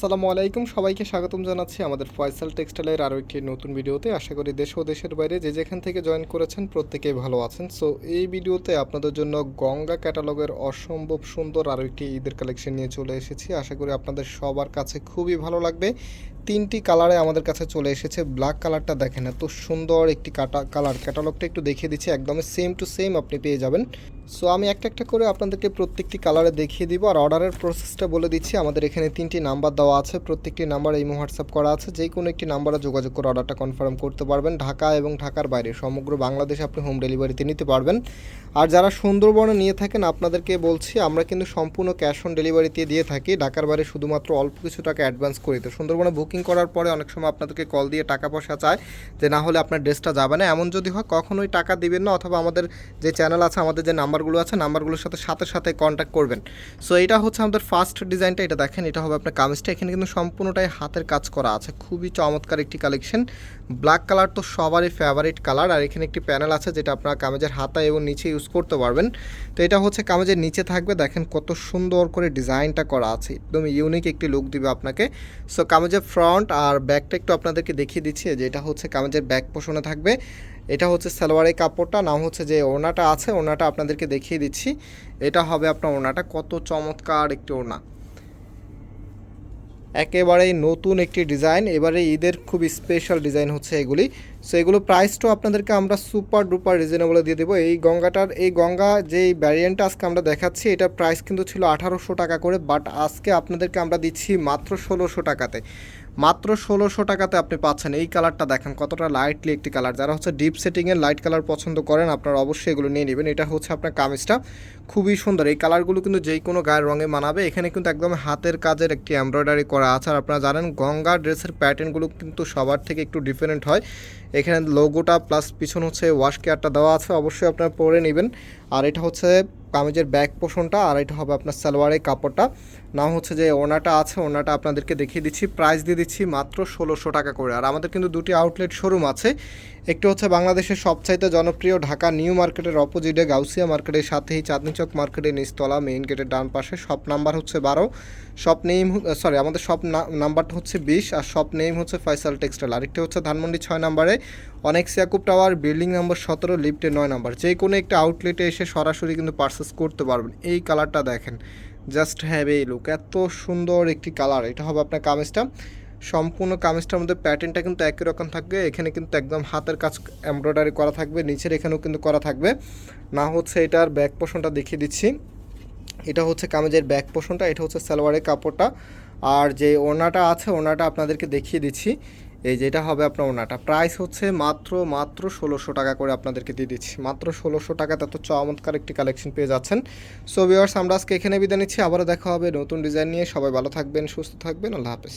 আসসালামু আলাইকুম। সবাইকে স্বাগতম জানাচ্ছি আমাদের ফয়সাল টেক্সটাইলের আরও একটি নতুন ভিডিওতে। আশা করি দেশ ও দেশের বাইরে যে যেখান থেকে জয়েন করেছেন প্রত্যেকেই ভালো আছেন। সো এই ভিডিওতে আপনাদের জন্য গঙ্গা ক্যাটালগের অসম্ভব সুন্দর আরও একটি ঈদের কালেকশন নিয়ে চলে এসেছি। আশা করি আপনাদের সবার কাছে খুবই ভালো লাগবে। তিনটি কালারে আমাদের কাছে চলে এসেছে। ব্ল্যাক কালারটা দেখেন, এত সুন্দর একটি কাটা, কালার। ক্যাটালগটা একটু দেখিয়ে দিচ্ছি। একদমই সেম টু সেম আপনি পেয়ে যাবেন। সো আমি একটা একটা করে আপনাদেরকে প্রত্যেকটি কালারে দেখিয়ে দিব আর অর্ডারের প্রসেসটা বলে দিচ্ছি। আমাদের এখানে তিনটি নাম্বার দেওয়া আছে। প্রত্যেকটি নাম্বার এই হোয়াটসঅ্যাপ করা আছে। যে কোনো একটি নাম্বারে যোগাযোগ করে অর্ডারটা কনফার্ম করতে পারবেন। ঢাকা এবং ঢাকার বাইরে, সমগ্র বাংলাদেশে আপনি হোম ডেলিভারিতে নিতে পারবেন। আর যারা সুন্দরবনে নিয়ে থাকেন, আপনাদেরকে বলছি, আমরা কিন্তু সম্পূর্ণ ক্যাশ অন ডেলিভারিতে দিয়ে থাকি। ঢাকার বাইরে শুধুমাত্র অল্প কিছু টাকা অ্যাডভান্স করি তো সুন্দরবনে বুকিং করার পরে অনেক সময় আপনাদেরকে কল দিয়ে টাকা পয়সা চায় যে না হলে আপনার ড্রেসটা যাবে না। এমন যদি হয়, কখনোই টাকা দিবেন না। অথবা আমাদের যে চ্যানেল আছে, আমাদের যে নাম্বারগুলো আছে, নাম্বারগুলোর সাথে সাথে সাথে কন্ট্যাক্ট করবেন। সো এটা হচ্ছে আমাদের ফার্স্ট ডিজাইনটা এটা দেখেন, এটা হবে আপনার কামিজটা। এখানে কিন্তু সম্পূর্ণটাই হাতের কাজ করা আছে, খুবই চমৎকার একটি কালেকশন ব্ল্যাক কালার তো সবারই ফেভারিট কালার আর এখানে একটি প্যানেল আছে যেটা আপনার কামেজের হাতা এবং নিচে ইউজ করতে পারবেন। তো এটা হচ্ছে কামেজের নিচে থাকবে, দেখেন কত সুন্দর করে ডিজাইনটা করা আছে, একদম ইউনিক একটি লুক দিবে আপনাকে। সো কামেজের ফ্রন্ট আর ব্যাকটা একটু আপনাদেরকে দেখিয়ে দিচ্ছি যে এটা হচ্ছে কামেজের ব্যাক পোষণে থাকবে। এটা হচ্ছে সালোয়ারের কাপড়টা, নাম হচ্ছে যে ওনাটা আছে ওনাটা আপনাদেরকে দেখিয়ে দিচ্ছি। এটা হবে আপনার ওনাটা কত চমৎকার একটি ওনা একেবারেই নতুন একটি ডিজাইন, এবারে ঈদের খুব স্পেশাল ডিজাইন হচ্ছে এগুলি। সো এগুলো প্রাইসটাও আপনাদেরকে আমরা সুপার ডুপার রিজনেবলে দিয়ে দেবো। এই গঙ্গাটার, এই গঙ্গা যেই ভ্যারিয়েন্টটা আজকে আমরা দেখাচ্ছি এটার প্রাইস কিন্তু ছিল আঠারোশো টাকা করে বাট আজকে আপনাদেরকে আমরা দিচ্ছি মাত্র ষোলোশো টাকাতে। মাত্র ষোলোশো টাকাতে আপনি পাচ্ছেন। এই কালারটা দেখেন, কতটা লাইটলি একটি কালার যারা হচ্ছে ডিপ সেটিংয়ের লাইট কালার পছন্দ করেন, আপনারা অবশ্যই এগুলো নিয়ে নেবেন। এটা হচ্ছে আপনার কামিজটা। খুবই সুন্দর। এই কালারগুলো কিন্তু যেই কোনো গায়ের রঙে মানাবে। এখানে কিন্তু একদম হাতের কাজের একটি এমব্রয়ডারি করা আছে। আর আপনারা জানেন, গঙ্গা ড্রেসের প্যাটার্নগুলো কিন্তু সবার থেকে একটু ডিফারেন্ট হয়। এখানে লোগোটা প্লাস পিছন হচ্ছে ওয়াশ কেয়ারটা দেওয়া আছে, অবশ্যই আপনারা পরে নেবেন। আর এটা হচ্ছে কামিজের ব্যাক পোষণটা আর এটা হবে আপনার সালোয়ারের কাপড়টা। না হচ্ছে যে ওনাটা আছে, ওনাটা আপনাদেরকে দেখিয়ে দিচ্ছি। প্রাইস দিয়ে দিচ্ছি মাত্র ষোলোশো টাকা করে। আর আমাদের কিন্তু দুটি আউটলেট শোরুম আছে। একটি হচ্ছে বাংলাদেশের সবচাইতে জনপ্রিয় ঢাকা নিউ মার্কেটের অপোজিটে গাউসিয়া মার্কেটের সাথেই চাঁদনি চক মার্কেটের নিচতলা মেইন গেটের ডান পাশে। শপ নাম্বার হচ্ছে বারো। শপ নেম সরি আমাদের শপ নাম্বারটা হচ্ছে বিশ। আর শপ নেম হচ্ছে ফয়সাল টেক্সটাইল আরেকটি হচ্ছে ধানমন্ডি ছয় নাম্বারে। অনেক সিয়াকুব টাওয়ার বিল্ডিং নাম্বার সতেরো লিফটে নয় নাম্বার। যে কোনো একটা আউটলেটে এসে সরাসরি কিন্তু পারচেস করতে পারবেন। এই কালারটা দেখেন। জাস্ট হ্যাভ এই লুক এত সুন্দর একটি কালার। এটা হবে আপনার কামিজটা। সম্পূর্ণ কামিজটার মধ্যে প্যাটার্নটা কিন্তু একই রকম থাকবে। এখানে কিন্তু একদম হাতের কাজ এমব্রয়ডারি করা থাকবে। নিচের এখানেও কিন্তু করা থাকবে। না হচ্ছে এটার ব্যাক পোষণটা দেখিয়ে দিচ্ছি। এটা হচ্ছে কামিজের ব্যাক পোষণটা এটা হচ্ছে সালোয়ারের কাপড়টা। আর যে ওনাটা আছে ওনাটা আপনাদেরকে দেখিয়ে দিচ্ছি। এই যেটা হবে আপনার ওনাটা। প্রাইস হচ্ছে মাত্র মাত্র ষোলোশো টাকা করে আপনাদেরকে দিয়ে দিচ্ছি। মাত্র ষোলোশো টাকাতে এত চমৎকার একটি কালেকশন পেয়ে যাচ্ছেন। সো ভিওয়ার্স আমরা আজকে এখানে বিদায় নিচ্ছি। আবারও দেখা হবে নতুন ডিজাইন নিয়ে। সবাই ভালো থাকবেন, সুস্থ থাকবেন। আল্লাহ হাফেজ।